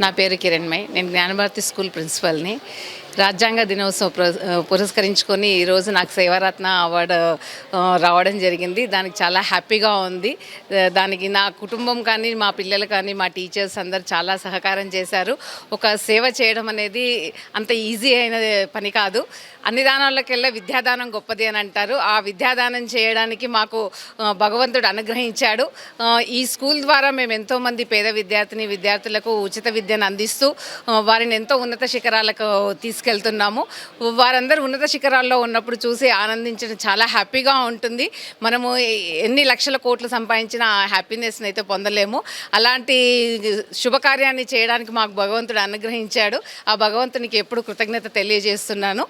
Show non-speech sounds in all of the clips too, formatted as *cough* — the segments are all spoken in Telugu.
నా పేరు కిరణ్మయ్. నేను జ్ఞానభారతి స్కూల్ ప్రిన్సిపల్ని. రాజ్యాంగ దినోత్సవం పురస్కరించుకొని ఈరోజు నాకు సేవారత్న అవార్డు రావడం జరిగింది. దానికి చాలా హ్యాపీగా ఉంది. దానికి నా కుటుంబం కానీ మా పిల్లలు కానీ మా టీచర్స్ అందరు చాలా సహకారం చేశారు. ఒక సేవ చేయడం అనేది అంత ఈజీ అయిన పని కాదు. అన్ని దానాలకెల్లా విద్యాదానం గొప్పది అని అంటారు. ఆ విద్యాదానం చేయడానికి మాకు భగవంతుడు అనుగ్రహించాడు. ఈ స్కూల్ ద్వారా మేము ఎంతోమంది పేద విద్యార్థిని విద్యార్థులకు ఉచిత విద్యను అందిస్తూ వారిని ఎంతో ఉన్నత శిఖరాలకు తీసుకు తీసుకెళ్తున్నాము. వారందరూ ఉన్నత శిఖరాల్లో ఉన్నప్పుడు చూసి ఆనందించడం చాలా హ్యాపీగా ఉంటుంది. మనము ఎన్ని లక్షల కోట్లు సంపాదించిన ఆ హ్యాపీనెస్ని అయితే పొందలేము. అలాంటి శుభకార్యాన్ని చేయడానికి మాకు భగవంతుడు అనుగ్రహించాడు. ఆ భగవంతునికి ఎప్పుడు కృతజ్ఞత తెలియజేస్తున్నాను.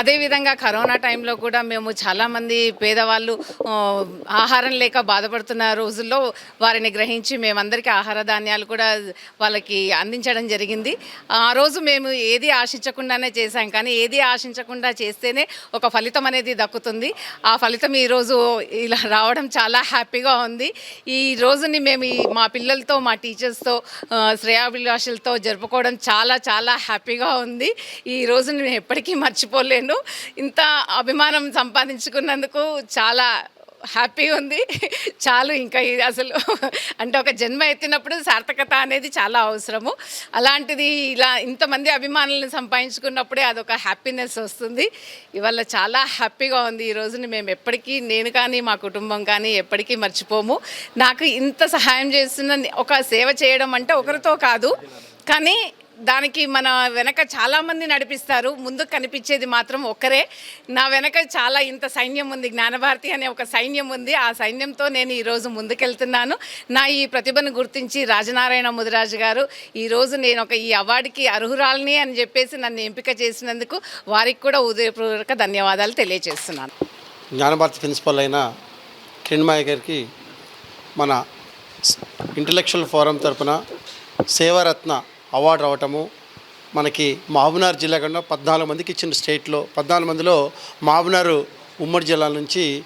అదేవిధంగా కరోనా టైంలో కూడా మేము చాలామంది పేదవాళ్ళు ఆహారం లేక బాధపడుతున్న రోజుల్లో వారిని గ్రహించి మేమందరికీ ఆహార ధాన్యాలు కూడా వాళ్ళకి అందించడం జరిగింది. ఆ రోజు మేము ఏది ఆశించకుండానే చేశాం. కానీ ఏది ఆశించకుండా చేస్తేనే ఒక ఫలితం అనేది దక్కుతుంది. ఆ ఫలితం ఈరోజు ఇలా రావడం చాలా హ్యాపీగా ఉంది. ఈ రోజుని మేము మా పిల్లలతో మా టీచర్స్తో శ్రేయాభిలాషులతో జరుపుకోవడం చాలా చాలా హ్యాపీగా ఉంది. ఈ రోజుని నేను ఎప్పటికీ మర్చిపోలేను. ఇంత అభిమానం సంపాదించుకున్నందుకు చాలా హ్యాపీ ఉంది. చాలు ఇంకా ఇది అసలు అంటే ఒక జన్మ ఎత్తినప్పుడు సార్థకత అనేది చాలా అవసరము. అలాంటిది ఇలా ఇంతమంది అభిమానులను సంపాదించుకున్నప్పుడే అదొక హ్యాపీనెస్ వస్తుంది. ఇవాళ చాలా హ్యాపీగా ఉంది ఈ రోజుని మేము ఎప్పటికీ నేను కానీ మా కుటుంబం కానీ ఎప్పటికీ మర్చిపోము. నాకు ఇంత సహాయం చేస్తున్న ఒక సేవ చేయడం అంటే ఒకరితో కాదు. కానీ దానికి మన వెనక చాలామంది నడిపిస్తారు. ముందు కనిపించేది మాత్రం ఒక్కరే. నా వెనక చాలా ఇంత సైన్యం ఉంది జ్ఞానభారతి అనే ఒక సైన్యం ఉంది. ఆ సైన్యంతో నేను ఈరోజు ముందుకెళ్తున్నాను. నా ఈ ప్రతిభను గుర్తించి రాజనారాయణ ముదిరాజు గారు ఈరోజు నేను ఒక ఈ అవార్డుకి అర్హురాలని అని చెప్పేసి నన్ను ఎంపిక చేసినందుకు వారికి కూడా ఉదయపూర్వక ధన్యవాదాలు తెలియజేస్తున్నాను. జ్ఞానభారతి ప్రిన్సిపల్ అయిన కిరణ్మాయ గారికి మన ఇంటలెక్చువల్ ఫోరం తరపున సేవారత్న అవార్డు రావటము మనకి మహబూబ్నగర్ జిల్లా కన్నా పద్నాలుగు మందికి ఇచ్చిన స్టేట్లో పద్నాలుగు మందిలో మహబూబ్నగర్ ఉమ్మడి జిల్లా నుంచి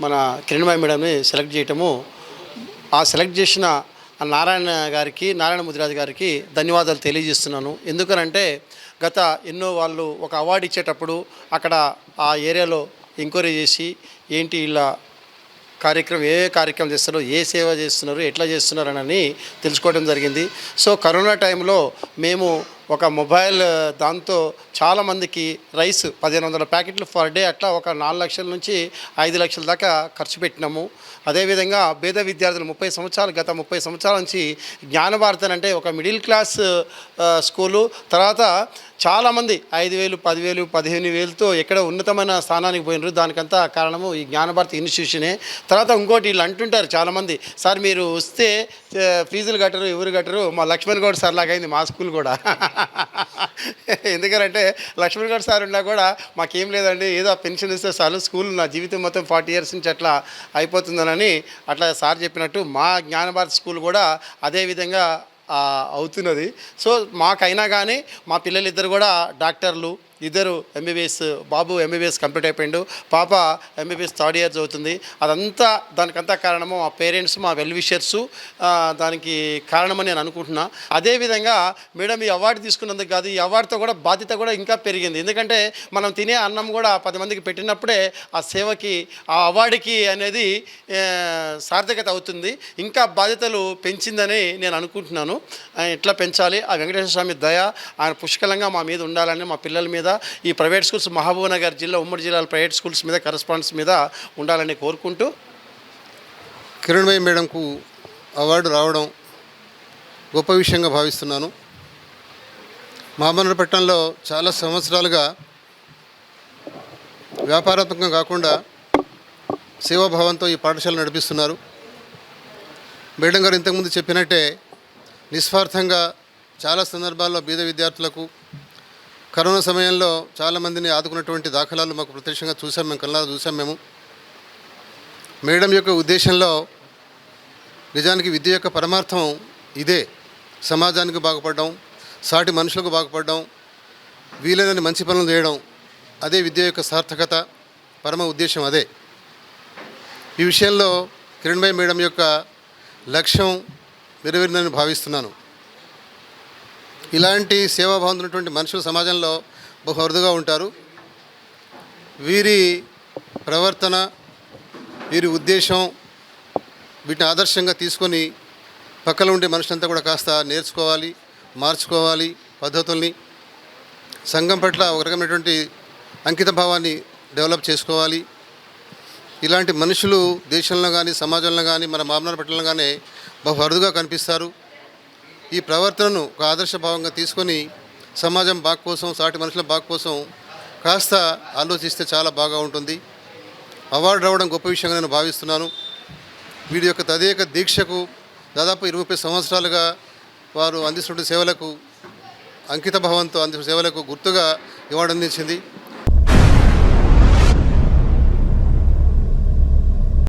మన కిరణ్మాయి మేడంని సెలెక్ట్ చేయటము ఆ సెలెక్ట్ చేసిన నారాయణ గారికి నారాయణ ముదిరాజు గారికి ధన్యవాదాలు తెలియజేస్తున్నాను. ఎందుకనంటే గత ఎన్నో వాళ్ళు ఒక అవార్డు ఇచ్చేటప్పుడు అక్కడ ఆ ఏరియాలో ఎంక్వైరీ చేసి ఏంటి ఇలా కార్యక్రమం ఏ కార్యక్రమం చేస్తున్నారు ఏ సేవ చేస్తున్నారు ఎట్లా చేస్తున్నారు అని తెలుసుకోవడం జరిగింది. సో కరోనా టైంలో మేము ఒక మొబైల్ దాంతో చాలామందికి రైస్ పదిహేను వందల ప్యాకెట్లు పర్ డే అట్లా ఒక నాలుగు లక్షల నుంచి ఐదు లక్షల దాకా ఖర్చు పెట్టినాము. అదేవిధంగా పేద విద్యార్థులు ముప్పై సంవత్సరాలు గత ముప్పై సంవత్సరాల నుంచి జ్ఞానభారతన్ అంటే ఒక మిడిల్ క్లాస్ స్కూలు. తర్వాత చాలామంది ఐదు వేలు పదివేలు పదిహేను వేలతో ఎక్కడ ఉన్నతమైన స్థానానికి పోయినారు. దానికంతా కారణము ఈ జ్ఞానభారతి ఇన్స్టిట్యూషనే. తర్వాత ఇంకోటి వీళ్ళు అంటుంటారు చాలామంది. సార్ మీరు వస్తే ఫీజులు కట్టరు ఎవరు కట్టరు. మా లక్ష్మణ్ గౌడ్ సార్ లాగా అయింది మా స్కూల్ కూడా. *laughs* ఎందుకంటే లక్ష్మణ్ గౌడ్ సార్ ఉన్నా కూడా మాకేం లేదండి ఏదో పెన్షన్ ఇస్తే చాలు. స్కూల్ నా జీవితం మొత్తం ఫార్టీ ఇయర్స్ నుంచి అట్లా అయిపోతుందనని అట్లా సార్ చెప్పినట్టు మా జ్ఞానభారతి స్కూల్ కూడా అదే విధంగా అవుతున్నది. సో మాకైనా కానీ మా పిల్లలిద్దరు కూడా డాక్టర్లు ఇద్దరు ఎంబీబీఎస్ బాబు ఎంబీబీఎస్ కంప్లీట్ అయిపోయిండు. పాప ఎంబీబీఎస్ థర్డ్ ఇయర్ చదువుతుంది. అదంతా దానికంతా కారణము మా పేరెంట్స్ మా వెల్ విషర్స్ దానికి కారణమని నేను అనుకుంటున్నా. అదేవిధంగా మేడం ఈ అవార్డు తీసుకున్నందుకు కాదు ఈ అవార్డుతో కూడా బాధ్యత కూడా ఇంకా పెరిగింది. ఎందుకంటే మనం తినే అన్నం కూడా పది మందికి పెట్టినప్పుడే ఆ సేవకి ఆ అవార్డుకి అనేది సార్థకత అవుతుంది. ఇంకా బాధ్యతలు పెంచిందని నేను అనుకుంటున్నాను. ఎట్లా పెంచాలి? ఆ వెంకటేశ్వర స్వామి దయ ఆయన పుష్కలంగా మా మీద ఉండాలని మా పిల్లల మీద ఈ ప్రైవేట్ స్కూల్స్ మహబూబ్ నగర్ జిల్లా ఉమ్మడి జిల్లాల ప్రైవేట్ స్కూల్స్ మీద కరస్పాండెన్స్ మీద ఉండాలని కోరుకుంటూ. కిరణ్మయ్య మేడంకు అవార్డు రావడం గొప్ప విషయంగా భావిస్తున్నాను. మహాబనపట్నంలో చాలా సంవత్సరాలుగా వ్యాపారాత్మకంగా కాకుండా సేవాభావంతో ఈ పాఠశాల నడిపిస్తున్నారు. మేడం గారు ఇంతకుముందు చెప్పినట్టే నిస్వార్థంగా చాలా సందర్భాల్లో బీద విద్యార్థులకు కరోనా సమయంలో చాలామందిని ఆదుకున్నటువంటి దాఖలాలు మాకు ప్రత్యక్షంగా చూసాం మేము కల్లా చూసాం మేము. మేడం యొక్క ఉద్దేశంలో నిజానికి విద్య యొక్క పరమార్థం ఇదే. సమాజానికి బాగుపడడం సాటి మనుషులకు బాగుపడడం వీలైనన్ని మంచి పనులు చేయడం అదే విద్య యొక్క సార్థకత పరమ ఉద్దేశం అదే. ఈ విషయంలో కిరణ్భాయ్ మేడం యొక్క లక్ష్యం నెరవేరిందని భావిస్తున్నాను. ఇలాంటి సేవాభావం ఉన్నటువంటి మనుషులు సమాజంలో బహు అరుదుగా ఉంటారు. వీరి ప్రవర్తన వీరి ఉద్దేశం వీటిని ఆదర్శంగా తీసుకొని పక్కన ఉండే మనుషులంతా కూడా కాస్త నేర్చుకోవాలి మార్చుకోవాలి పద్ధతుల్ని. సంఘం పట్ల ఒక రకమైనటువంటి అంకిత భావాన్ని డెవలప్ చేసుకోవాలి. ఇలాంటి మనుషులు దేశంలో కానీ సమాజంలో కానీ మన మామనార్ పట్టణంలో కానీ బహు అరుదుగా కనిపిస్తారు. ఈ ప్రవర్తనను ఒక ఆదర్శ భావంగా తీసుకొని సమాజం బాగు కోసం సాటి మనుషుల బాగు కోసం కాస్త ఆలోచిస్తే చాలా బాగా ఉంటుంది. అవార్డు రావడం గొప్ప విషయంగా నేను భావిస్తున్నాను. వీడి యొక్క తదేక దీక్షకు దాదాపు ఇరవై ముప్పై సంవత్సరాలుగా వారు అందిస్తున్న సేవలకు అంకిత భావంతో అందిస్తున్న సేవలకు గుర్తుగా ఇవార్డు అందించింది.